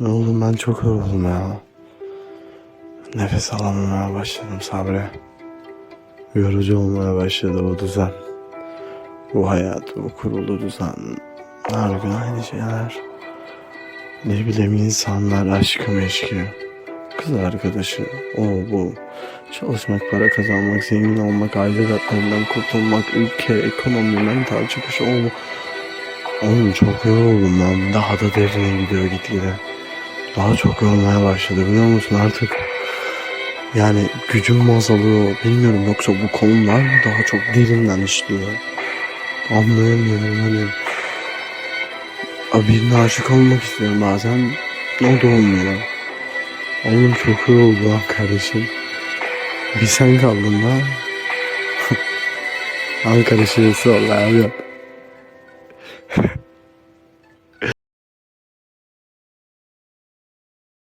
Oğlum ben çok yoruldum ya. Nefes alamamaya başladım Sabri. Yorucu olmaya başladı bu düzen. Bu hayat, bu kurulu düzen. Her gün aynı şeyler. Ne bileyim insanlar aşkı meşki. Kız arkadaşı, o bu. Çalışmak, para kazanmak, zengin olmak, aile dertlerinden kurtulmak, ülke, ekonomi, mental çıkış, o bu. Oğlum çok yoruldum ben. Daha da derine gidiyor gitgide. Daha çok yormaya başladı biliyor musun artık. Yani gücüm mü azalıyor bilmiyorum yoksa bu konular mı daha çok derinden işliyor. Anlayamıyorum hani. A, Birine aşık olmak istiyorum bazen. O da olmuyor. Oğlum çok iyi oldu lan kardeşim. Bir sen kaldın da. Ankara şivesi vallahi abi.